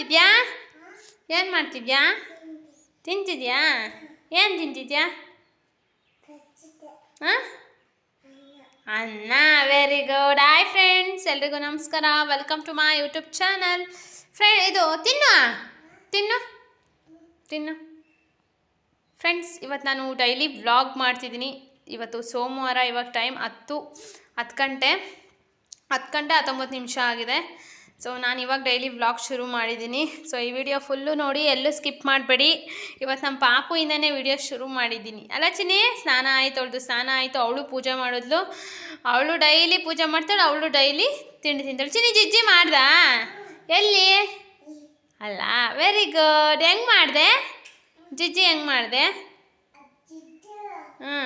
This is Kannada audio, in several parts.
ಮಾಡ್ತಿದ್ಯಾ? ಏನು ಮಾಡ್ತಿದ್ಯಾ? ತಿಂತಿದ್ಯಾ? ಏನು ತಿಂತಿದ್ಯಾ? ಹಾಂ? ಅನ್ನ ವೆರಿ ಗುಡ್ ಹಾಯ್ ಫ್ರೆಂಡ್ಸ್ ಎಲ್ರಿಗೂ ನಮಸ್ಕಾರ. Welcome to my YouTube channel friend ಇದು ತಿನ್ನು ತಿನ್ನು? ತಿನ್ನು. ಫ್ರೆಂಡ್ಸ್ ಇವತ್ತು ನಾನು ಡೈಲಿ ವ್ಲಾಗ್ ಮಾಡ್ತಿದ್ದೀನಿ. ಇವತ್ತು ಸೋಮವಾರ, ಇವಾಗ ಟೈಮ್ ಹತ್ತು ಹತ್ತು ಗಂಟೆ ಹತ್ತು ಗಂಟೆ ಹತ್ತೊಂಬತ್ತು ನಿಮಿಷ ಆಗಿದೆ. ಸೊ ನಾನು ಇವಾಗ ಡೈಲಿ ವ್ಲಾಗ್ ಶುರು ಮಾಡಿದ್ದೀನಿ ಸೊ ಈ ವಿಡಿಯೋ ಫುಲ್ಲು ನೋಡಿ ಎಲ್ಲೂ ಸ್ಕಿಪ್ ಮಾಡಬೇಡಿ. ಇವತ್ತು ನಮ್ಮ ಪಾಪುಯಿಂದನೇ ವಿಡಿಯೋ ಶುರು ಮಾಡಿದ್ದೀನಿ ಅಲ್ಲ ಚಿನ್ನಿ, ಸ್ನಾನ ಆಯಿತು, ಅವಳದು ಸ್ನಾನ ಆಯಿತು, ಅವಳು ಪೂಜೆ ಮಾಡಿದ್ಲು. ಅವಳು ಡೈಲಿ ಪೂಜೆ ಮಾಡ್ತಾಳೆ, ಅವಳು ಡೈಲಿ ತಿಂಡಿ ತಿಂತಾಳೆ. ಚಿನ್ನಿ, ಜಿಜ್ಜಿ ಮಾಡ್ದಾ? ಎಲ್ಲಿ? ಅಲ್ಲ ವೆರಿ ಗುಡ್ ಹೆಂಗೆ ಮಾಡಿದೆ? ಜಿಜ್ಜಿ ಹೆಂಗೆ ಮಾಡಿದೆ? ಹ್ಞೂ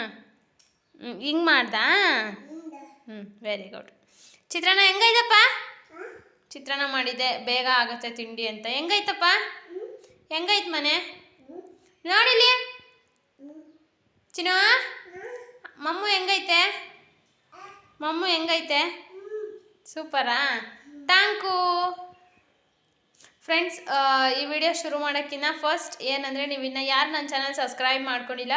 ಹಿಂಗೆ ಮಾಡ್ದಾ? ಹ್ಞೂ ವೆರಿ ಗುಡ್ ಚಿತ್ರಾನ್ನ ಹೆಂಗೈತಪ್ಪ? ಚಿತ್ರಾನ್ನ ಮಾಡಿದೆ, ಬೇಗ ಆಗುತ್ತೆ ತಿಂಡಿ ಅಂತ. ಹೆಂಗೈತಪ್ಪ? ಹೆಂಗೈತ್ ಮನೆ? ನೋಡಿಲಿ ಚಿನ್ನ, ಮಮ್ಮು ಹೆಂಗೈತೆ? ಮಮ್ಮು ಹೆಂಗೈತೆ? ಸೂಪರಾ? ಥ್ಯಾಂಕು ಫ್ರೆಂಡ್ಸ್ ಈ ವಿಡಿಯೋ ಶುರು ಮಾಡೋಕ್ಕಿಂತ ಫಸ್ಟ್ ಏನಂದರೆ ನೀವು ಇನ್ನು ಯಾರು ನನ್ನ ಚಾನಲ್ ಸಬ್ಸ್ಕ್ರೈಬ್ ಮಾಡ್ಕೊಂಡಿಲ್ಲ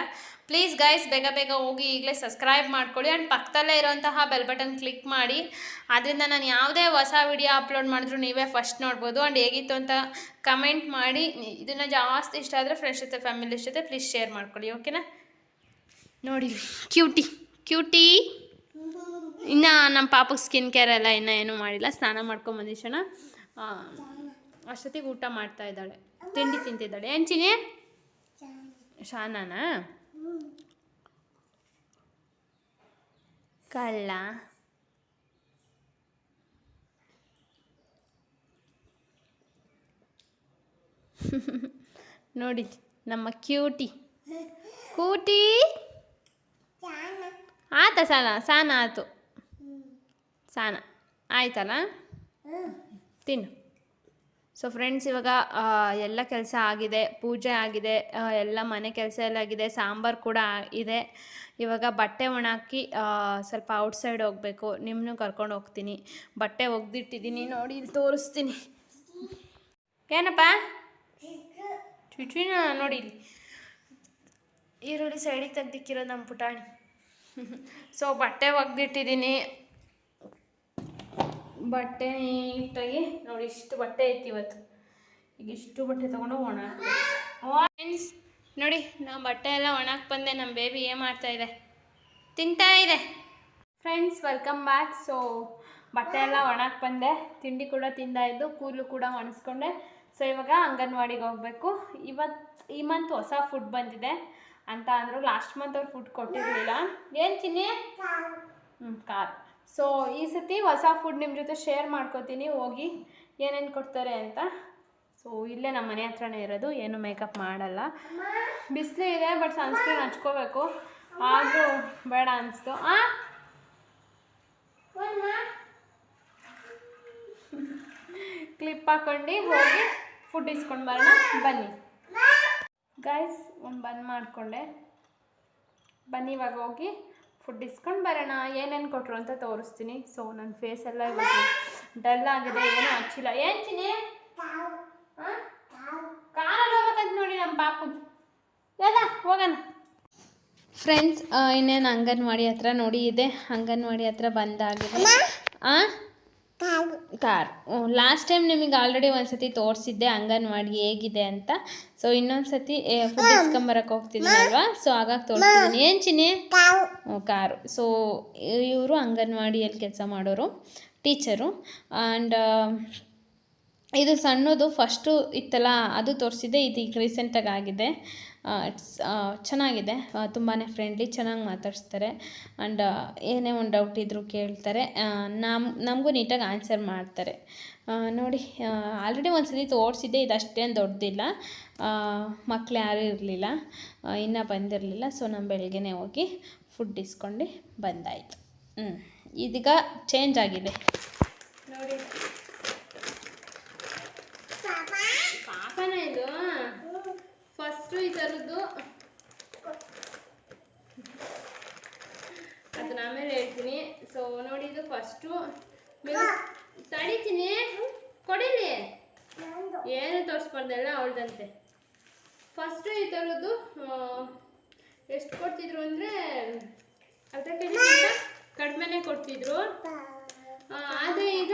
ಪ್ಲೀಸ್ ಗೈಸ್ ಬೇಗ ಬೇಗ ಹೋಗಿ ಈಗಲೇ ಸಬ್ಸ್ಕ್ರೈಬ್ ಮಾಡ್ಕೊಳ್ಳಿ. ಆ್ಯಂಡ್ ಪಕ್ಕದಲ್ಲೇ ಇರೋಂತಹ ಬೆಲ್ ಬಟನ್ ಕ್ಲಿಕ್ ಮಾಡಿ. ಅದರಿಂದ ನಾನು ಯಾವುದೇ ಹೊಸ ವಿಡಿಯೋ ಅಪ್ಲೋಡ್ ಮಾಡಿದ್ರು ನೀವೇ ಫಸ್ಟ್ ನೋಡ್ಬೋದು. ಆ್ಯಂಡ್ ಹೇಗಿತ್ತು ಅಂತ ಕಮೆಂಟ್ ಮಾಡಿ. ಇದನ್ನು ಜಾಸ್ತಿ ಇಷ್ಟ ಆದರೆ ಫ್ರೆಂಡ್ಸ್ ಜೊತೆ ಫ್ಯಾಮಿಲಿ ಜೊತೆ ಪ್ಲೀಸ್ ಶೇರ್ ಮಾಡ್ಕೊಳ್ಳಿ ಓಕೆನಾ ನೋಡಿ ಕ್ಯೂಟಿ ಕ್ಯೂಟಿ ಇನ್ನು ನಮ್ಮ ಪಾಪಕ್ಕೆ ಸ್ಕಿನ್ ಕೇರ್ ಎಲ್ಲ ಇನ್ನೂ ಏನೂ ಮಾಡಿಲ್ಲ. ಸ್ನಾನ ಮಾಡ್ಕೊಂಬಂದಿಕ್ಷಣ ಅಷ್ಟೊತ್ತಿಗೆ ಊಟ ಮಾಡ್ತಾ ಇದ್ದಾಳೆ. ತಿಂಡಿ ತಿಂತಿದ್ದಾಳೆ. ಹೆಂಚಿನಿ ಶಾನಾನ ಶಾನಾನಾ? ಕಳ್ಳ. ನೋಡಿ ನಮ್ಮ ಕ್ಯೂಟಿ. ಕೂಟಿ? ಆತ ಸಾನ ಸಾನ ಆತು. ಸಾನ ಆಯ್ತಲ್ಲ? ತಿನ್ನು. ಸೊ ಫ್ರೆಂಡ್ಸ್ ಇವಾಗ ಎಲ್ಲ ಕೆಲಸ ಆಗಿದೆ, ಪೂಜೆ ಆಗಿದೆ ಎಲ್ಲ ಮನೆ ಕೆಲಸ ಎಲ್ಲ ಆಗಿದೆ, ಸಾಂಬಾರು ಕೂಡ ಇದೆ. ಇವಾಗ ಬಟ್ಟೆ ಒಣಾಕಿ ಸ್ವಲ್ಪ ಔಟ್ಸೈಡ್ ಹೋಗಬೇಕು. ನಿಮ್ಮನ್ನು ಕರ್ಕೊಂಡು ಹೋಗ್ತೀನಿ. ಬಟ್ಟೆ ಒಗ್ದಿಟ್ಟಿದ್ದೀನಿ, ನೋಡಿ ಇಲ್ಲಿ ತೋರಿಸ್ತೀನಿ. ಏನಪ್ಪ? ಚುಚುನ ನೋಡಿ ಇಲ್ಲಿ. ಈರುಳ್ಳಿ ಸೈಡಿಗೆ ತೆಗ್ದಿಕ್ಕಿರೋದು ನಮ್ಮ ಪುಟಾಣಿ. ಸೊ ಬಟ್ಟೆ ಒಗ್ದಿಟ್ಟಿದ್ದೀನಿ. ಬಟ್ಟೆ ನೀಟಾಗಿ ನೋಡಿ, ಇಷ್ಟು ಬಟ್ಟೆ ಐತಿ ಇವತ್ತು. ಈಗ ಇಷ್ಟು ಬಟ್ಟೆ ತೊಗೊಂಡು ಒಣ ನೋಡಿ ನಾವು ಬಟ್ಟೆ ಎಲ್ಲ ಒಣಕ್ಕೆ ಬಂದೆ ನಮ್ಮ ಬೇಬಿ ಏನು ಮಾಡ್ತಾ ಇದೆ? ತಿಂತಾ ಇದೆ. ಫ್ರೆಂಡ್ಸ್ ವೆಲ್ಕಮ್ ಬ್ಯಾಕ್ ಸೊ ಬಟ್ಟೆ ಎಲ್ಲ ಒಣಕ್ಕೆ ಬಂದೆ. ತಿಂಡಿ ಕೂಡ ತಿಂದಾಯಿದ್ದು ಕೂದಲು ಕೂಡ ಒಣಸ್ಕೊಂಡೆ. ಸೊ ಇವಾಗ ಅಂಗನವಾಡಿಗೆ ಹೋಗಬೇಕು. ಇವತ್ತು ಈ ಮಂತ್ ಹೊಸ ಫುಡ್ ಬಂದಿದೆ ಅಂತ ಅಂದರು. ಲಾಸ್ಟ್ ಮಂತ್ ಅವ್ರು ಫುಡ್ ಕೊಟ್ಟಿರಲಿಲ್ಲ. ಏನು ಚಿನ್ನಿ? ಹ್ಞೂ ಕಾರ್. ಸೊ ಈ ಸತಿ ಹೊಸ ಫುಡ್ ನಿಮ್ಮ ಜೊತೆ ಶೇರ್ ಮಾಡ್ಕೋತೀನಿ. ಹೋಗಿ ಏನೇನು ಕೊಡ್ತಾರೆ ಅಂತ. ಸೊ ಇಲ್ಲೇ ನಮ್ಮ ಮನೆ ಹತ್ರನೇ ಇರೋದು. ಏನು ಮೇಕಪ್ ಮಾಡಲ್ಲ. ಬಿಸಿಲು ಇದೆ ಬಟ್ ಸನ್ಸ್ಕ್ರೀನ್ ಹಚ್ಕೋಬೇಕು. ಆದರೂ ಬೇಡ ಅನಿಸ್ತು. ಆ? ಕ್ಲಿಪ್ ಹಾಕೊಂಡು ಹೋಗಿ ಫುಡ್ ಇಸ್ಕೊಂಡು ಬರೋಣ. ಬನ್ನಿ. ಗೈಸ್ ಒಂದು ಬಂದ್ ಮಾಡಿಕೊಂಡೆ. ಬನ್ನಿ ಇವಾಗ ಹೋಗಿ. ಫುಡ್ ಇಸ್ಕೊಂಡು ಬರೋಣ, ಏನೇನು ಕೊಟ್ಟರು ಅಂತ ತೋರಿಸ್ತೀನಿ. ಸೊ ನನ್ನ ಫೇಸ್ ಎಲ್ಲ ಇವತ್ತು ಡಲ್ ಆಗಿದೆ, ಏನೂ ಹಚ್ಚಿಲ್ಲ. ಏನು ಚಿನಿ ಕಾರಲ್ಲಿ ಹೋಗ್ಬೇಕಂತ ನೋಡಿ ನಮ್ಮ ಪಾಪು. ಎಲ್ಲ ಹೋಗೋಣ. ಫ್ರೆಂಡ್ಸ್ ಇನ್ನೇನು ಅಂಗನವಾಡಿ ಹತ್ರ ನೋಡಿ, ಇದೆ ಅಂಗನವಾಡಿ ಹತ್ರ ಬಂದಾಗಿದೆ. ಆ? ಕಾರ್ ಲಾಸ್ಟ್ ಟೈಮ್ ನಿಮಗೆ ಆಲ್ರೆಡಿ ಒಂದ್ಸತಿ ತೋರಿಸಿದ್ದೆ ಅಂಗನವಾಡಿ ಹೇಗಿದೆ ಅಂತ. ಸೊ ಇನ್ನೊಂದು ಸತಿ ಫುಡ್ ಇಸ್ಕೊಂಬರಕ್ಕೆ ಹೋಗ್ತಿದ್ದೀನಲ್ವಾ ಸೊ ಆಗಾಗ ತೋರಿಸ್ತಿದ್ದೀನಿ ಏನು ಚಿನ್ನಿ? ಕಾರು. ಸೊ ಇವರು ಅಂಗನವಾಡಿಯಲ್ಲಿ ಕೆಲಸ ಮಾಡೋರು ಟೀಚರು. ಆ್ಯಂಡ್ ಇದು ಸಣ್ಣದು ಫಸ್ಟು ಇತ್ತಲ್ಲ ಅದು ತೋರಿಸಿದೆ ಇದು ಈಗ ರೀಸೆಂಟಾಗಿ ಆಗಿದೆ. ಚೆನ್ನಾಗಿದೆ. ತುಂಬಾ ಫ್ರೆಂಡ್ಲಿ ಚೆನ್ನಾಗಿ ಮಾತಾಡಿಸ್ತಾರೆ. ಆ್ಯಂಡ್ ಏನೇ ಒಂದು ಡೌಟ್ ಇದ್ದರೂ ಕೇಳ್ತಾರೆ. ನಮ್ಮ ನಮಗೂ ನೀಟಾಗಿ ಆನ್ಸರ್ ಮಾಡ್ತಾರೆ. ನೋಡಿ ಆಲ್ರೆಡಿ ಒಂದು ಸತಿ ತೋರಿಸಿದ್ದೆ ಇದು ಅಷ್ಟೇನು ದೊಡ್ಡದಿಲ್ಲ ಮಕ್ಕಳು ಯಾರೂ ಇರಲಿಲ್ಲ. ಇನ್ನೂ ಬಂದಿರಲಿಲ್ಲ. ಸೊ ನಮ್ಮ ಬೆಳಗ್ಗೆನೇ ಹೋಗಿ ಫುಡ್ ಇಸ್ಕೊಂಡು ಬಂದಾಯಿತು. ಹ್ಞೂ ಇದೀಗ ಚೇಂಜ್ ಆಗಿದೆ. ನೋಡಿ. ಪಾಪನ ಇದು? ಫಸ್ಟು ಈ ಥರದ್ದು ಅದನ್ನ ಆಮೇಲೆ ಹೇಳ್ತೀನಿ. ಸೊ ನೋಡಿ ಇದು ಫಸ್ಟು ತಡಿತೀನಿ. ಕೊಡಿಲಿ? ಏನು ತೋರಿಸ್ಬಾರ್ದೆಲ್ಲ ಅವಳ್ದಂತೆ. ಫಸ್ಟು ಈ ಥರದ್ದು ಎಷ್ಟು ಕೊಡ್ತಿದ್ರು ಅಂದರೆ, ಅರ್ಧ ಕೆ ಜಿಗಿಂತ ಕಡಿಮೆನೇ ಕೊಡ್ತಿದ್ರು. ಆದರೆ ಈಗ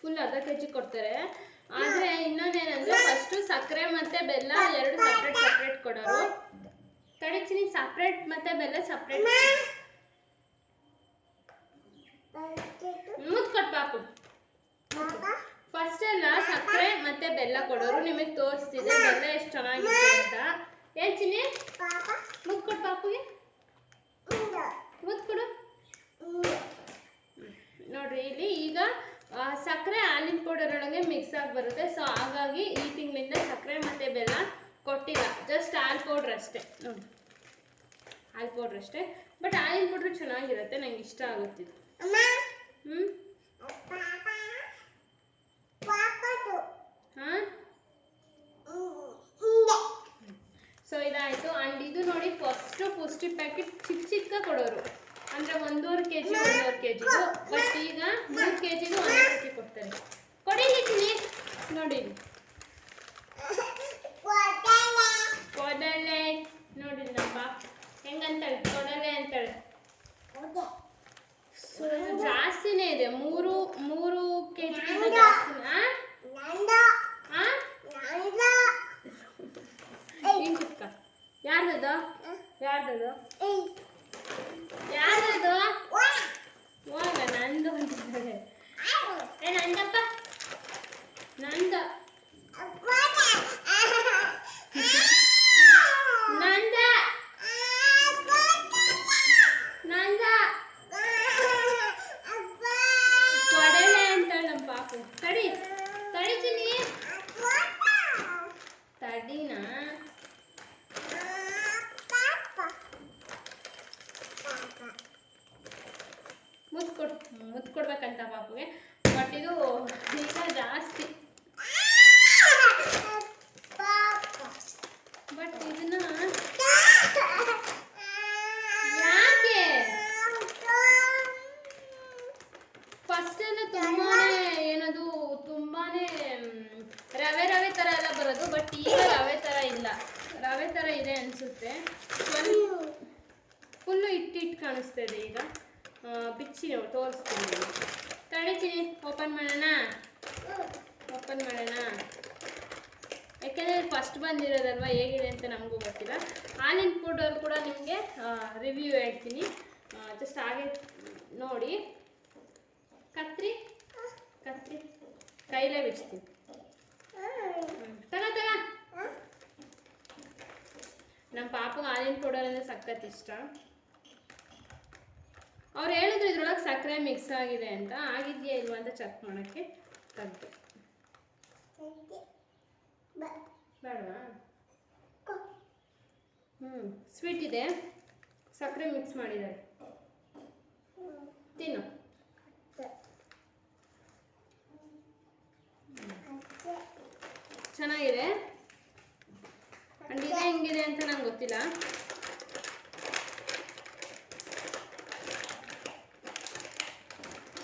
ಫುಲ್ ಅರ್ಧ ಕೆ ಜಿ ಕೊಡ್ತಾರೆ. ಆದರೆ ಇನ್ನೊಂದೇನಂದ್ರೆ ಫಸ್ಟ್ ಸಕ್ಕರೆ ಮತ್ತೆ ಬೆಲ್ಲ ಎರಡು ಸಪ್ರೇಟ್ ಸಪ್ರೇಟ್ ಕೊಡೋರು. ತಡಿಚಿನಿ ಸಪ್ರೇಟ್ ಮತ್ತೆ ಬೆಲ್ಲ ಸಪ್ರೇಟ್ ಮುದ್ ಪಾಪು ಫಸ್ಟ್ ಎಲ್ಲ ಸಕ್ಕರೆ ಮತ್ತೆ ಬೆಲ್ಲ ಕೊಡೋರು. ನಿಮಗೆ ತೋರಿಸ್ತಿದೆ ಬೆಲ್ಲ ಎಷ್ಟು ಚೆನ್ನಾಗಿದೆ ಅಂತ. ಹೇಳ್ತೀನಿ ಮುದ್ ಮುತ್ಕೊಟ್ ಪಾಪುಗೆ? ಮುತ್ಕೊಡು ನೋಡ್ರಿ, ಇಲ್ಲಿ ಈಗ ಸಕ್ಕರೆ ಹಾಲಿನ ಪೌಡರ್ ಒಳಗೆ ಮಿಕ್ಸ್ ಆಗಿ ಬರುತ್ತೆ. ಸೊ ಹಾಗಾಗಿ ಈ ತಿಂಗಳಿಂದ ಸಕ್ಕರೆ ಮತ್ತೆ ಬೆಲ್ಲ ಕೊಟ್ಟಿಲ್ಲ. ಜಸ್ಟ್ ಹಾಲು ಪೌಡ್ರ್ ಅಷ್ಟೇ. ನೋಡಿ ಹಾಲು ಪೌಡ್ರ್ ಅಷ್ಟೇ. ಬಟ್ ಹಾಲಿನ ಪೌಡ್ರ್ ಚೆನ್ನಾಗಿರುತ್ತೆ. ನಂಗೆ ಇಷ್ಟ ಹ್ಞೂ ಹಾಂ? ಸೊ ಇದಾಯಿತು. ಆ್ಯಂಡ್ ಇದು ನೋಡಿ ಫಸ್ಟು ಪುಷ್ಟಿ ಪ್ಯಾಕೆಟ್ ಚಿಕ್ಕ ಚಿಕ್ಕ ಕೊಡೋರು. ಅಂದರೆ ಒಂದೂವರೆ ಕೆ ಜಿ ಒಂದೂವರೆ ಕೆ ಜಿದು ಬಟ್ ಈಗ ಮೂರು ಕೆ ಜಿದು ಒಂದೇ ಸರ್ತಿ ಕೊಡ್ತಾರೆ ಕೊಡಿಲಿದ್ದೀನಿ ನೋಡಿ. ಕೊಡಲೆ. ನೋಡಿ ನಮ್ಮ ಹೆಂಗಂತಾಳೆ? ಕೊಡಲೆ ಅಂತಾಳೆ. ಸೊ ಜಾಸ್ತಿನೇ ಇದೆ. ಮೂರು ಮೂರು ಕೆ ಜಿ ಜಾಸ್ತಿನಾ? ಯಾರ್ದದು? ಯಾರ್ದದು ಹೋಗ ನಂದು ಅಂತಿದ್ದಾರೆ ಏ ನಂದಪ್ಪ ನಂದ ನಂದ ನಂದ ಕೊಡಲೆ ಅಂತಾಳೆ ನಮ್ಮ ಪಾಪು ತಡಿ ತಡಿತೀನಿ ತಡಿನಾ ಮುತ್ತು ಕೊಡ್ ಮುತ್ತು ಕೊಡ್ಬೇಕಂತ ಪಾಪುಗೆ ಬಟ್ ಇದು ಈಗ ಜಾಸ್ತಿ ಬಟ್ ಇದನ್ನ ಯಾಕೆ ಫಸ್ಟ್ ಎಲ್ಲ ತುಂಬಾನೇ ಏನದು ತುಂಬಾನೇ ಮ್, ರವೆ ರವೆ ತರ ಎಲ್ಲ ಬರೋದು ಬಟ್ ಈಗ ರವೆ ತರ ಇಲ್ಲ ರವೆ ತರ ಇದೆ ಅನ್ಸುತ್ತೆ ಫುಲ್ಲು ಇಟ್ಟಿಟ್ಟು ಕಾಣಿಸ್ತಾ ಇದೆ ಈಗ ಆ, ಬಿಚ್ಚಿ ನಾವು ತೋರಿಸ್ತೀನಿ ತಡಿತೀನಿ ಓಪನ್ ಮಾಡೋಣ ಓಪನ್ ಮಾಡೋಣ ಯಾಕೆಂದರೆ ಫಸ್ಟ್ ಬಂದಿರೋದಲ್ವ ಹೇಗಿದೆ ಅಂತ ನಮಗೂ ಗೊತ್ತಿಲ್ಲ ಹಾಲಿನ ಪೌಡರ್ ಕೂಡ ನಿಮಗೆ ರಿವ್ಯೂ ಹೇಳ್ತೀನಿ. ಜಸ್ಟ್ ಹಾಗೆ ನೋಡಿ. ಕತ್ರಿ? ಕತ್ರಿ. ಕೈಲೇ ಹ್ಮ್. ತಗ ತಗ. ನಮ್ಮ ಪಾಪಗೆ ಹಾಲಿನ ಪೌಡರ್ ಅಂದರೆ ಸಖತ್ ಇಷ್ಟ. ಅವ್ರು ಹೇಳಿದ್ರು ಇದ್ರೊಳಗೆ ಸಕ್ಕರೆ ಮಿಕ್ಸ್ ಆಗಿದೆ ಅಂತ. ಆಗಿದೆಯಾ ಇಲ್ವಾ ಅಂತ ಚೆಕ್ ಮಾಡೋಕ್ಕೆ ತೆಗ್ದು. ಬೇಡವಾ? ಹ್ಞೂ ಸ್ವೀಟ್ ಇದೆ. ಸಕ್ಕರೆ ಮಿಕ್ಸ್ ಮಾಡಿದ್ದಾರೆ. ತಿನ್ನು. ಚೆನ್ನಾಗಿದೆ. ಅಂಡ್ ಇದೆ ಹೆಂಗಿದೆ ಅಂತ ನಂಗೆ ಗೊತ್ತಿಲ್ಲ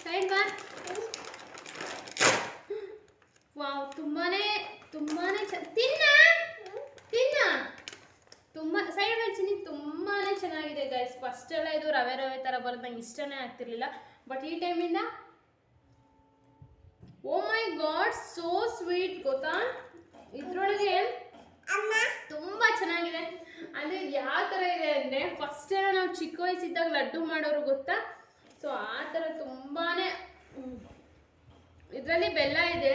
ಸೈಡ್ ಬಾ ವಾವ್ ತುಂಬಾನೇ ತುಂಬಾನೇ ಚ ತಿನ್ನ ತಿನ್ನ ತುಂಬ ಸೈಡ್ ಹಚ್ಚಿನಿ ತುಂಬಾನೇ ಚೆನ್ನಾಗಿದೆ ಗೈಸ್ ಫಸ್ಟ್ ಎಲ್ಲ ಇದು ರವೆ ರವೆ ಥರ ಬರೋದು ನಂಗೆ ಇಷ್ಟನೇ ಆಗ್ತಿರ್ಲಿಲ್ಲ. ಬಟ್ ಈ ಟೈಮಿಂದ oh my god so sweet ಗೊತ್ತಾ? ಇದ್ರೊಳಗೆ ತುಂಬಾ ಚೆನ್ನಾಗಿದೆ. ಅಂದ್ರೆ ಯಾವ ತರ ಇದೆ ಅಂದ್ರೆ ಫಸ್ಟ್ ನಾವು ಚಿಕ್ಕ ವಯಸ್ಸಿದ್ದಾಗ ಲಡ್ಡು ಮಾಡೋರು ಗೊತ್ತಾ? ಸೊ ಆ ತರ ತುಂಬಾನೇ ಇದರಲ್ಲಿ ಬೆಲ್ಲ ಇದೆ.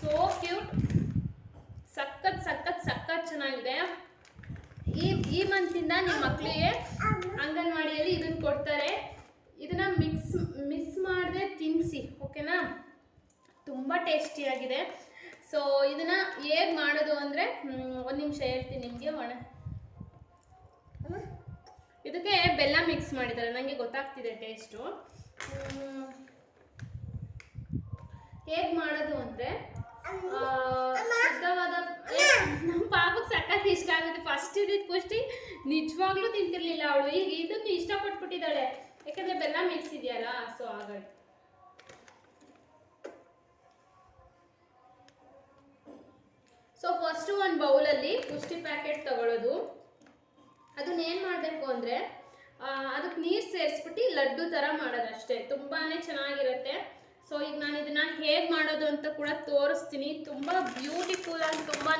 ಸೋ ಕ್ಯೂಟ್ ಸಖತ್ ಸಖತ್ ಸಖತ್ ಚೆನ್ನಾಗಿದೆ. ಈ ಈ ಮಂತಿಂದ ನಿಮ್ಮ ಮಕ್ಕಳಿಗೆ ಅಂಗನವಾಡಿಯಲ್ಲಿ ಇದನ್ನ ಕೊಡ್ತಾರೆ. ಇದನ್ನ ಮಿಕ್ಸ್ ಮಿಸ್ ಮಾಡದೆ ತಿನ್ನಿಸಿ ಓಕೆನಾ ತುಂಬ ಟೇಸ್ಟಿಯಾಗಿದೆ ಸೊ ಇದನ್ನ ಹೇಗೆ ಮಾಡೋದು ಅಂದರೆ ಒಂದು ನಿಮಿಷ ಹೇಳ್ತೀನಿ ನಿಮಗೆ ಒಣ ಇದಕ್ಕೆ ಬೆಲ್ಲ ಮಿಕ್ಸ್ ಮಾಡಿದ್ದಾರೆ ನನಗೆ ಗೊತ್ತಾಗ್ತಿದೆ ಟೇಸ್ಟು ಹೇಗೆ ಮಾಡೋದು ಅಂದರೆ ಶುದ್ಧವಾದ ನಮ್ಮ ಪಾಪಕ್ಕೆ ಸಖತ್ ಇಷ್ಟ ಆಗುತ್ತೆ. ಫಸ್ಟ್ ಇದ್ದಿದ್ದು ಪುಷ್ಟಿ ನಿಜವಾಗ್ಲೂ ತಿಂತಿರ್ಲಿಲ್ಲ ಅವಳು. ಈಗ ಇದನ್ನು ಇಷ್ಟಪಟ್ಬಿಟ್ಟಿದ್ದಾಳೆ. ಯಾಕಂದ್ರೆ ಬೆಲ್ಲ ಮಿಕ್ಸ್ ಇದೆಯಲ್ಲ ಸೊ ಹಾಗಾಗಿ. ಒಂದು ಬೌಲಲ್ಲಿ ಪುಷ್ಟಿ ಪ್ಯಾಕೆಟ್ ತಗೊಳ್ಳೋದು ಅದನ್ನ ಏನು ಮಾಡಬೇಕು ಅಂದರೆ ಅದಕ್ಕೆ ನೀರು ಸೇರಿಸ್ಬಿಟ್ಟು ಲಡ್ಡು ಥರ ಮಾಡೋದಷ್ಟೇ. ತುಂಬಾ ಚೆನ್ನಾಗಿರುತ್ತೆ. ಸೊ ಈಗ ನಾನು ಇದನ್ನ ಹೇಗೆ ಮಾಡೋದು ಅಂತ ಕೂಡ ತೋರಿಸ್ತೀನಿ. ತುಂಬ ಬ್ಯೂಟಿಫುಲ್ ಆಗಿ ತುಂಬಾ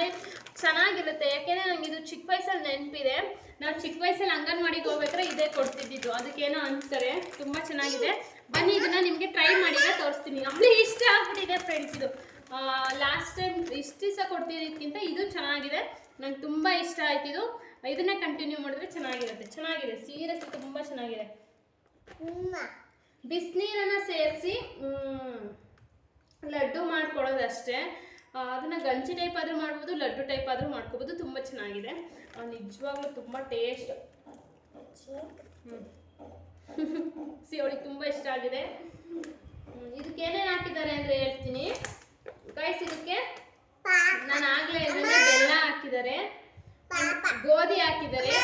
ಚೆನ್ನಾಗಿರುತ್ತೆ. ಯಾಕೆಂದರೆ ನನಗೆ ಇದು ಚಿಕ್ಕ ವಯಸ್ಸಲ್ಲಿ ನೆನಪಿದೆ. ನಾವು ಚಿಕ್ಕ ವಯಸ್ಸಲ್ಲಿ ಅಂಗನವಾಡಿಗೆ ಹೋಗ್ಬೇಕಾದ್ರೆ ಇದೇ ಕೊಡ್ತಿದ್ದಿದ್ದು. ಅದಕ್ಕೇನೋ ಅನ್ಸ್ತಾರೆ ತುಂಬ ಚೆನ್ನಾಗಿದೆ. ಬನ್ನಿ, ಇದನ್ನ ನಿಮಗೆ ಟ್ರೈ ಮಾಡಿದ್ರೆ ತೋರಿಸ್ತೀನಿ. ಅವಳಿಗೆ ಇಷ್ಟ ಆಗ್ಬಿಟ್ಟಿದೆ ಫ್ರೆಂಡ್ಸ್ ಇದು. ಲಾಸ್ಟ್ ಟೈಮ್ ಇಷ್ಟು ದಿವಸ ಕೊಡ್ತಿದ್ದಕ್ಕಿಂತ ಇದು ಚೆನ್ನಾಗಿದೆ. ನಂಗೆ ತುಂಬ ಇಷ್ಟ ಆಯ್ತು ಇದು. ಇದನ್ನೇ ಕಂಟಿನ್ಯೂ ಮಾಡಿದ್ರೆ ಚೆನ್ನಾಗಿರುತ್ತೆ. ಚೆನ್ನಾಗಿದೆ. ಸೀರಿಯಸ್ ತುಂಬ ಚೆನ್ನಾಗಿದೆ. ಬಿಸಿನೀರನ್ನು ಸೇರಿಸಿ ಲಡ್ಡು ಮಾಡ್ಕೊಡೋದಷ್ಟೇ ಅದನ್ನ ಗಂಜಿ ಟೈಪ್ ಆದರೂ ಮಾಡ್ಬೋದು ಲಡ್ಡು ಟೈಪ್ ಆದರೂ ಮಾಡ್ಕೋಬೋದು ತುಂಬ ಚೆನ್ನಾಗಿದೆ. ನಿಜವಾಗ್ಲೂ ತುಂಬ ಟೇಸ್ಟ್ ಸಿ ಅವಳಿಗೆ ತುಂಬ ಇಷ್ಟ ಆಗಿದೆ. ಇದಕ್ಕೆ ಏನೇನು ಹಾಕಿದ್ದಾರೆ ಅಂದರೆ ಹೇಳ್ತೀನಿ. ಗೈಸ್ ಇದಕ್ಕೆ ನಾನು ಆಗಲೇ ಬೆಲ್ಲ ಹಾಕಿದ್ದಾರೆ. ಗೋಧಿ ಹಾಕಿದ್ದಾರೆ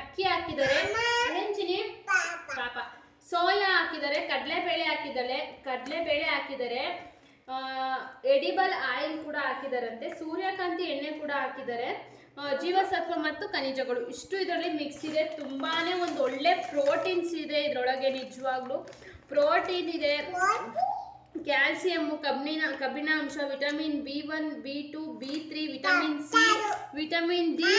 ಅಕ್ಕಿ ಹಾಕಿದ್ದಾರೆ. ಹೆಂಚಿನಿ ಚಿನಿ ಪಾಪ. ಸೋಯಾ ಹಾಕಿದ್ದಾರೆ ಕಡಲೆಬೇಳೆ ಹಾಕಿದ್ದಾರೆ ಕಡಲೆಬೇಳೆ ಹಾಕಿದ್ದಾರೆ. ಎಡಿಬಲ್ ಆಯಿಲ್ ಕೂಡ ಹಾಕಿದಾರಂತೆ, ಸೂರ್ಯಕಾಂತಿ ಎಣ್ಣೆ ಕೂಡ ಹಾಕಿದ್ದಾರೆ ಜೀವಸತ್ವ ಮತ್ತು ಖನಿಜಗಳು, ಇಷ್ಟು ಇದರಲ್ಲಿ ಮಿಕ್ಸ್ ಇದೆ. ತುಂಬಾನೇ ಒಂದು ಒಳ್ಳೆ ಪ್ರೋಟೀನ್ಸ್ ಇದೆ ಇದರೊಳಗೆ, ನಿಜವಾಗ್ಲೂ. ಪ್ರೋಟೀನ್ ಇದೆ. ಕ್ಯಾಲ್ಸಿಯಮ್ಮು ಕಬ್ಬಿಣ ಅಂಶ vitamin B one B two B three vitamin C vitamin D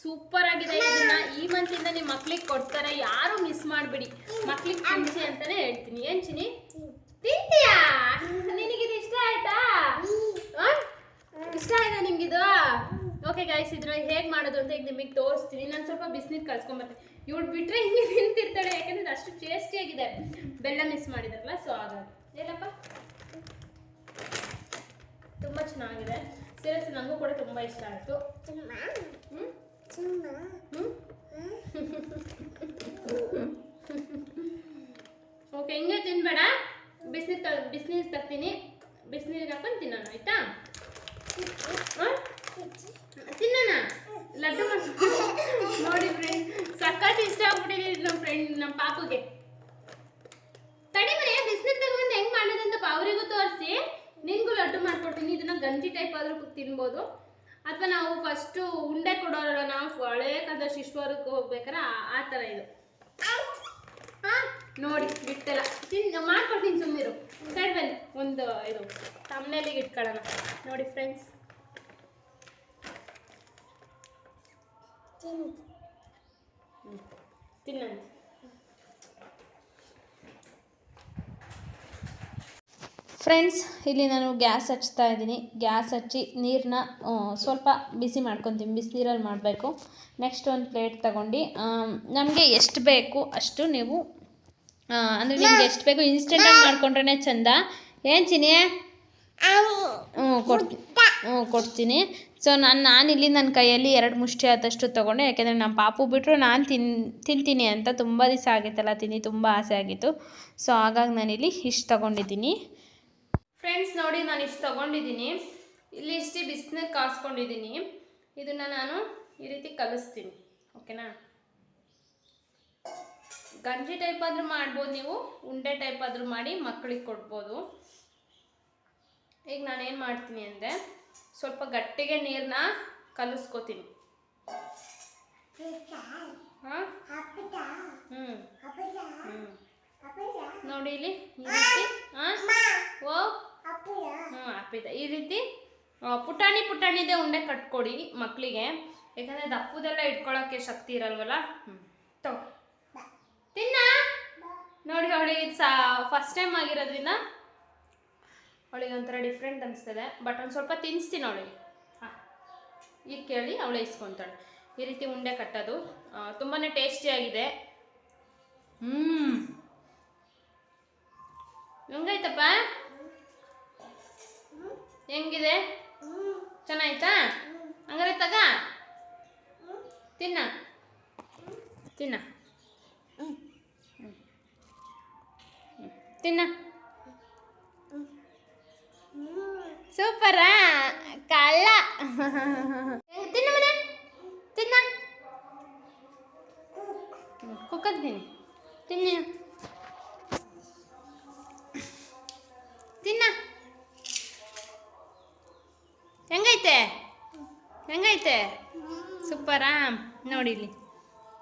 super ಆಗಿದೆ. ಇದನ್ನ ಈ ಮಂತಿಂದ ನಿಮ್ಮ ಮಕ್ಳಿಗೆ ಕೊಡ್ತಾರೆ. ಯಾರು ಮಿಸ್ ಮಾಡಬೇಡಿ. ಮಕ್ಳಿಗೆ ತಿನ್ಸಿ ಅಂತಾನೆ ಹೇಳ್ತೀನಿ. ಏನ್ ಚಿನಿ ತಿಂತೀಯಾ ನಿನಗಿದು ಇಷ್ಟ ಆಯ್ತಾ ಆ? ಇಷ್ಟ ಆಯ್ತಾ ನಿಮ್ಗಿದು? ಓಕೆ ಗೈಸ್ ಇದ್ರ ಹೇಗೆ ಮಾಡೋದು ಅಂತ ಈಗ ನಿಮಗೆ ತೋರಿಸ್ತೀನಿ. ನಾನು ಸ್ವಲ್ಪ ಬಿಸಿನೀರು ಕಲ್ಸ್ಕೊಂಬರ್ತೀನಿ ಇವಳು ಬಿಟ್ಟರೆ ಹಿಂಗೆ ನಿಂತಿರ್ತಾಳೆ ಯಾಕಂದ್ರೆ ಅಷ್ಟು ಟೇಸ್ಟಿಯಾಗಿದೆ ಬೆಲ್ಲ ಮಿಸ್ ಮಾಡಿದಾರಲ್ಲ ಸೊ ಹಾಗಾಗಿ ಏನಪ್ಪ? ತುಂಬ ಚೆನ್ನಾಗಿದೆ. ಸೀರಿಯಸ್ ನನಗೂ ಕೂಡ ತುಂಬ ಇಷ್ಟ ಆಯಿತು. ಓಕೆ ಹಿಂಗೆ ತಿನ್ಬೇಡ. ಬಿಸಿನೀರು ಬಿಸಿನೀರು ತರ್ತೀನಿ. ಬಿಸಿನೀರಿಗೆ ಹಾಕೊಂಡು ತಿನ್ನೋಣ ಆಯ್ತಾ? ತಿನ್ನೋಣ ಲಡ್ಡು ನೋಡಿ ಫ್ರೆಂಡ್ ಸಖತ್ ಇಷ್ಟ ಆಗ್ಬಿಟ್ಟಿದೆ ನಮ್ಮ ಫ್ರೆಂಡ್ ನಮ್ಮ ಪಾಪುಗೆ. ತಡಿ ಮನೆ ಬಿಸಿನೀರು ತಗೊಂಡು ಹೆಂಗ್ ಮಾಡೋದಂತ ಅವರಿಗೂ ತೋರಿಸಿ. ನಿನ್ಗೂ ಲಡ್ಡು ಮಾಡ್ಕೊಡ್ತೀನಿ. ಇದನ್ನ ಗಂಜಿ ಟೈಪ್ ಆದ್ರೂ ತಿನ್ಬೋದು. ಅಥವಾ ನಾವು ಫಸ್ಟು ಉಂಡೆ ಕೊಡೋರಲ್ಲ ನಾವು ಹಳೆ ಕಾಲದ ಶಿಶ್ವರಕ್ಕೆ ಹೋಗ್ಬೇಕಾರೆ ಆ- ತರ ಥರ ಇದು ಹಾ ನೋಡಿ ಬಿಟ್ಟಲ್ಲ ತಿನ್ ಮಾಡ್ಕೊಡ್ತೀನಿ ಸುಮ್ಮನಿರು ಸೈಡ್ ಬನ್ನಿ. ಒಂದು ಇದು ತಮ್ಮನೇಲಿಗೆ ಇಟ್ಕೊಳ್ಳೋಣ. ನೋಡಿ ಫ್ರೆಂಡ್ಸ್ ತಿನ್ನಂತ. ಫ್ರೆಂಡ್ಸ್ ಇಲ್ಲಿ ನಾನು ಗ್ಯಾಸ್ ಹಚ್ತಾ ಇದ್ದೀನಿ. ಗ್ಯಾಸ್ ಹಚ್ಚಿ ನೀರನ್ನ ಸ್ವಲ್ಪ ಬಿಸಿ ಮಾಡ್ಕೊತೀನಿ. ಬಿಸಿನೀರಲ್ಲಿ ಮಾಡಬೇಕು. ನೆಕ್ಸ್ಟ್ ಒಂದು ಪ್ಲೇಟ್ ತಗೊಂಡು ನಮಗೆ ಎಷ್ಟು ಬೇಕು ಅಷ್ಟು ನೀವು ಅಂದರೆ ನಿಮ್ಗೆ ಎಷ್ಟು ಬೇಕು ಇನ್ಸ್ಟೆಂಟಾಗಿ ಮಾಡ್ಕೊಂಡ್ರೆ ಚಂದ. ಏನು ಚಿನಿ ಹ್ಞೂ ಕೊಡ್ತೀನಿ ಹ್ಞೂ ಕೊಡ್ತೀನಿ. ಸೊ ನಾನು ನಾನಿಲ್ಲಿ ನನ್ನ ಕೈಯಲ್ಲಿ ಎರಡು ಮುಷ್ಟಿ ಆದಷ್ಟು ತೊಗೊಂಡೆ. ಯಾಕೆಂದರೆ ನಮ್ಮ ಪಾಪು ಬಿಟ್ಟರು ನಾನು ತಿನ್ ತಿಂತೀನಿ ಅಂತ ತುಂಬ ದಿವಸ ಆಗಿತ್ತಲ್ಲ ತಿನ್ನಿ ತುಂಬ ಆಸೆ ಆಗಿತ್ತು. ಸೊ ಹಾಗಾಗಿ ನಾನಿಲ್ಲಿ ಇಷ್ಟು ತೊಗೊಂಡಿದ್ದೀನಿ. ಫ್ರೆಂಡ್ಸ್ ನೋಡಿ ನಾನು ಇಷ್ಟು ತೊಗೊಂಡಿದ್ದೀನಿ. ಇಲ್ಲಿ ಇಷ್ಟು ಬಿಸಿನೀರು ಕಾಸ್ಕೊಂಡಿದ್ದೀನಿ. ಇದನ್ನು ನಾನು ಈ ರೀತಿ ಕಲಿಸ್ತೀನಿ. ಓಕೆನಾ? ಗಂಜಿ ಟೈಪ್ ಆದರೂ ಮಾಡ್ಬೋದು ನೀವು ಉಂಡೆ ಟೈಪ್ ಆದರೂ ಮಾಡಿ ಮಕ್ಕಳಿಗೆ ಕೊಡ್ಬೋದು. ಈಗ ನಾನೇನು ಮಾಡ್ತೀನಿ ಅಂದರೆ ಸ್ವಲ್ಪ ಗಟ್ಟಿಗೆ ನೀರನ್ನ ಕಲಿಸ್ಕೋತೀನಿ. ನೋಡಿ ಇಲ್ಲಿ, ಈ ರೀತಿ ಪುಟಾಣಿ ಪುಟಾಣಿದೆ ಉಂಡೆ ಕಟ್ಕೊಡಿ ಮಕ್ಕಳಿಗೆ ಯಾಕಂದರೆ ದಪ್ಪದೆಲ್ಲ ಇಟ್ಕೊಳ್ಳೋಕ್ಕೆ ಶಕ್ತಿ ಇರಲ್ವಲ್ಲ? ಹ್ಞೂ ತಿನ್ನ? ನೋಡಿ ಅವಳಿಗೆ ಸಾ ಫಸ್ಟ್ ಟೈಮ್ ಆಗಿರೋದ್ರಿಂದ ಅವಳಿಗೆ ಒಂಥರ ಡಿಫ್ರೆಂಟ್ ಅನಿಸ್ತದೆ ಬಟ್ ಒಂದು ಸ್ವಲ್ಪ ತಿನ್ನಿಸ್ತೀನಿ ಅವಳಿಗೆ. ಹಾಂ. ಈಗ ಕೇಳಿ ಅವಳೇ ಇಸ್ಕೊತಾಳೆ. ಈ ರೀತಿ ಉಂಡೆ ಕಟ್ಟೋದು ತುಂಬಾ ಟೇಸ್ಟಿಯಾಗಿದೆ ಹ್ಞೂ ಹೆಂಗೈತಪ್ಪ ಹೆಂಗಿದೆ? ಚೆನ್ನಾಯ್ತಾ? ಹಂಗಾರೆ ತಗ. ತಿನ್ನ. ತಿನ್ನ. ತಿನ್ನ. ಸೂಪರಾ ಕಳ್ಳ. ತಿನ್ನ ಮನೆ, ತಿನ್ನ. ಕುಕ್ಕಂತೀನಿ ತಿನ್ನ. ತಿನ್ನ ಹೆಂಗೈತೆ? ಹೆಂಗೈತೆ? ಸೂಪರಾ ನೋಡಿ ಇಲ್ಲಿ.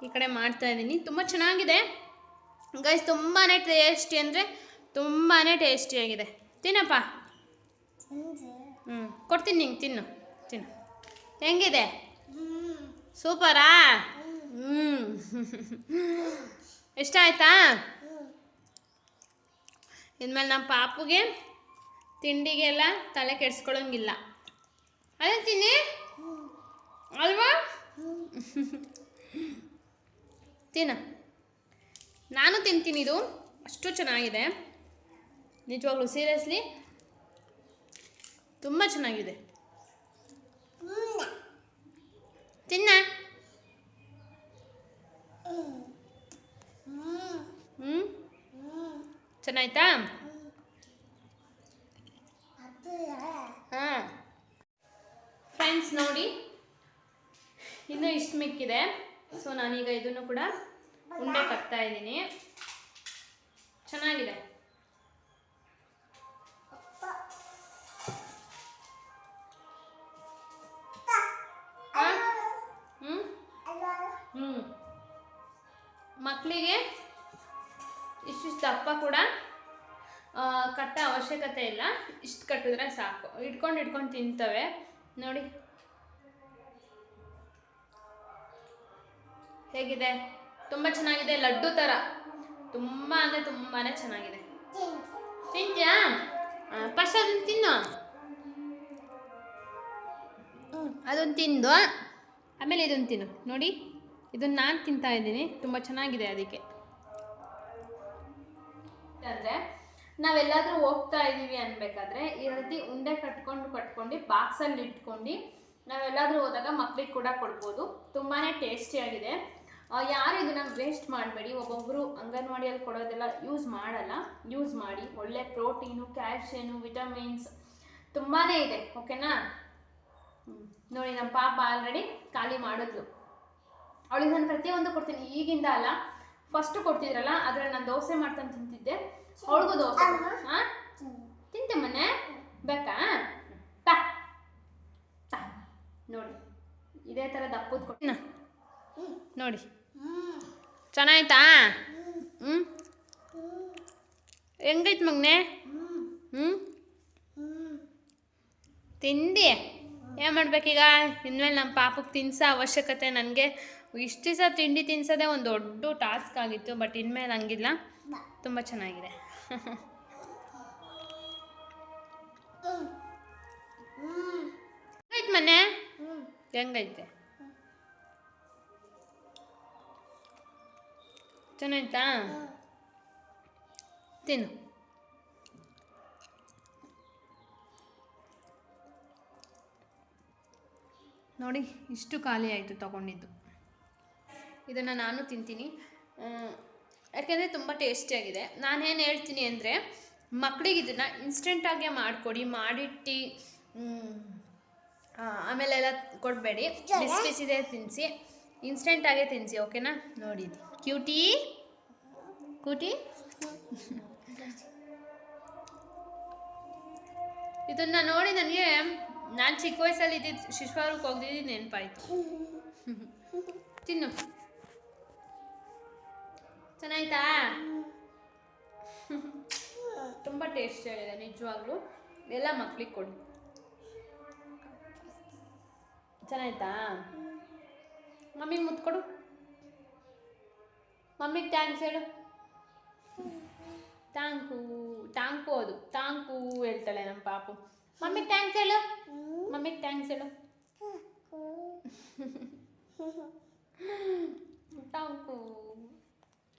ಈ ಕಡೆ ಮಾಡ್ತಾ ಇದ್ದೀನಿ. ತುಂಬ ಚೆನ್ನಾಗಿದೆ. ಗೈಸ್ ತುಂಬಾ ಟೇಸ್ಟಿ ಅಂದರೆ ತುಂಬಾ ಟೇಸ್ಟಿಯಾಗಿದೆ. ತಿನ್ನಪ್ಪ. ಹ್ಞೂ ಕೊಡ್ತೀನಿ ನಿಂಗೆ ತಿನ್ನು ತಿನ್ನು. ಹೆಂಗಿದೆ? ಸೂಪರಾ? ಹ್ಞೂ ಇಷ್ಟ ಆಯ್ತಾ? ಇನ್ಮೇಲೆ ನಮ್ಮ ಪಾಪುಗೆ ತಿಂಡಿಗೆಲ್ಲ ತಲೆ ಕೆಡ್ಸ್ಕೊಳಂಗಿಲ್ಲ. ಅದೇ ತಿನ್ನಿ? ಅಲ್ವಾ? ತಿನ್ನ. ನಾನು ತಿಂತೀನಿ ಇದು. ಅಷ್ಟು ಚೆನ್ನಾಗಿದೆ. ನಿಜವಾಗ್ಲೂ ಸೀರಿಯಸ್ಲಿ ತುಂಬ ಚೆನ್ನಾಗಿದೆ. ತಿನ್ನ. ಹ್ಞೂ ಚೆನ್ನಾಯ್ತಾ? ಹಾಂ. ಫ್ರೆಂಡ್ಸ್ ನೋಡಿ ಇನ್ನೂ ಇಷ್ಟು ಮಿಕ್ಕಿದೆ. ಸೊ ನಾನೀಗ ಇದನ್ನು ಕೂಡ ಉಂಡೆ ಕಟ್ತಾ ಇದ್ದೀನಿ. ಚೆನ್ನಾಗಿದೆ. ಮಕ್ಕಳಿಗೆ ಇಷ್ಟಿಷ್ಟು ದಪ್ಪ ಕೂಡ ಕಟ್ಟ ಅವಶ್ಯಕತೆ ಇಲ್ಲ. ಇಷ್ಟು ಕಟ್ಟಿದ್ರೆ ಸಾಕು. ಇಟ್ಕೊಂಡು ಇಟ್ಕೊಂಡು ತಿಂತವೆ. ನೋಡಿ. ಹೇಗಿದೆ? ತುಂಬ ಚೆನ್ನಾಗಿದೆ. ಲಡ್ಡು ಥರ ತುಂಬ ಅಂದರೆ ತುಂಬಾ ಚೆನ್ನಾಗಿದೆ. ತಿಂತ್ಯಾ? ಫಸ್ಟ್ ಅದನ್ನು ತಿನ್ನು. ಅದನ್ನು ತಿಂದು. ಆಮೇಲೆ ಇದನ್ನು ತಿನ್ನು. ನೋಡಿ. ಇದನ್ನು ನಾನು ತಿಂತಾ ಇದ್ದೀನಿ. ತುಂಬ ಚೆನ್ನಾಗಿದೆ ಅದಕ್ಕೆ. ಅಂದರೆ ನಾವೆಲ್ಲಾದರೂ ಹೋಗ್ತಾ ಇದ್ದೀವಿ ಅನ್ಬೇಕಾದ್ರೆ ಈ ರೀತಿ ಉಂಡೆ ಕಟ್ಕೊಂಡು ಕಟ್ಕೊಂಡು ಬಾಕ್ಸಲ್ಲಿ ಇಟ್ಕೊಂಡು ನಾವೆಲ್ಲಾದರೂ ಹೋದಾಗ ಮಕ್ಳಿಗೆ ಕೂಡ ಕೊಡ್ಬೋದು. ತುಂಬಾ ಟೇಸ್ಟಿಯಾಗಿದೆ ಯಾರು ಇದನ್ನು ವೇಸ್ಟ್ ಮಾಡಬೇಡಿ. ಒಬ್ಬೊಬ್ಬರು ಅಂಗನವಾಡಿಯಲ್ಲಿ ಕೊಡೋದೆಲ್ಲ ಯೂಸ್ ಮಾಡಲ್ಲ. ಯೂಸ್ ಮಾಡಿ. ಒಳ್ಳೆ ಪ್ರೋಟೀನು ಕ್ಯಾಲ್ಶಿಯನು ವಿಟಮಿನ್ಸ್ ತುಂಬಾ ಇದೆ. ಓಕೆನಾ ನೋಡಿ ನಮ್ಮ ಪಾಪ ಆಲ್ರೆಡಿ ಖಾಲಿ ಮಾಡಿದ್ಲು. ಅವಳಿಗೆ ನಾನು ಪ್ರತಿಯೊಂದು ಕೊಡ್ತೀನಿ. ಈಗಿಂದ ಅಲ್ಲ ಫಸ್ಟ್ ಕೊಡ್ತಿದ್ರಲ್ಲ ಅದ್ರಲ್ಲಿ ನಾನು ದೋಸೆ ಮಾಡ್ಕೊಂಡು ತಿಂತಿದ್ದೆ. ಅವಳಿಗೂ ದೋಸೆ ಹಾಂ? ತಿಂತೆ ಮೊನ್ನೆ ಬೇಕಾ? ತಾ ತಾ ನೋಡಿ ಇದೇ ಥರ ದಪ್ಪದ ಕೊಟ್ಟಿನ ನೋಡಿ. ಚೆನ್ನಾಯ್ತಾ? ಹ್ಞೂ ಹೆಂಗೈತೆ ಮಗ್ನೆ? ಹ್ಞೂ ತಿಂದಿ? ಏನು ಮಾಡ್ಬೇಕೀಗ? ಇನ್ಮೇಲೆ ನಮ್ಮ ಪಾಪಕ್ಕೆ ತಿನ್ಸೋ ಅವಶ್ಯಕತೆ ನನಗೆ. ಇಷ್ಟು ದಿವಸ ತಿಂಡಿ ತಿನ್ಸೋದೇ ಒಂದು ದೊಡ್ಡ ಟಾಸ್ಕ್ ಆಗಿತ್ತು ಬಟ್ ಇನ್ಮೇಲೆ ಹಂಗಿಲ್ಲ. ತುಂಬ ಚೆನ್ನಾಗಿದೆ. ಮನೆ? ಹೆಂಗೈತೆ? ಚೆನ್ನಾಯ್ತಾ? ತಿನ್ನು. ನೋಡಿ, ಇಷ್ಟು ಖಾಲಿ ಆಯಿತು ತಗೊಂಡಿದ್ದು. ಇದನ್ನು ನಾನು ತಿಂತೀನಿ. ಯಾಕೆಂದರೆ ತುಂಬ ಟೇಸ್ಟಿಯಾಗಿದೆ ನಾನೇನು ಹೇಳ್ತೀನಿ ಅಂದರೆ ಮಕ್ಕಳಿಗೆ ಇದನ್ನು ಇನ್ಸ್ಟೆಂಟಾಗೆ ಮಾಡಿಕೊಡಿ, ಮಾಡಿಟ್ಟು ಆಮೇಲೆಲ್ಲ ಕೊಡಬೇಡಿ. ಬಿಸಿ ಬಿಸಿದೆ ತಿನ್ನಿಸಿ ಇನ್ಸ್ಟೆಂಟಾಗೆ ತಿನ್ನಿಸಿ ಓಕೆನಾ ನೋಡಿ ಕ್ಯೂಟಿ ಕೂಟಿ ಇದನ್ನ ನೋಡಿ ನನಗೆ, ನಾನು ಚಿಕ್ಕ ವಯಸ್ಸಲ್ಲಿ ಇದ್ದಿದ್ದು ಶಿಶುವಾರಕ್ಕೆ ಹೋಗ್ದಿದ್ದು ನೆನಪಾಯ್ತು. ತಿನ್ನು. ಚೆನ್ನಾಯ್ತಾ ತುಂಬ ಟೇಸ್ಟಿಯಾಗಿದೆ ನಿಜವಾಗ್ಲೂ. ಎಲ್ಲ ಮಕ್ಳಿಗೆ ಕೊಡಿ. ಚೆನ್ನಾಯ್ತಾ ಮಮ್ಮಿಗೆ ಮುದ್ದು ಕೊಡು. ಮಮ್ಮಿಗೆ ಥ್ಯಾಂಕ್ಸ್ ಹೇಳು. ಟ್ಯಾಂಕು ಟ್ಯಾಂಕು ಅದು. ಟ್ಯಾಂಕು ಹೇಳ್ತಾಳೆ ನಮ್ಮ ಪಾಪು. ಮಮ್ಮಿಗೆ ಥ್ಯಾಂಕ್ಸ್ ಹೇಳು. ಮಮ್ಮಿಗೆ ಥ್ಯಾಂಕ್ಸ್ ಹೇಳು. ಟ್ಯಾಂಕು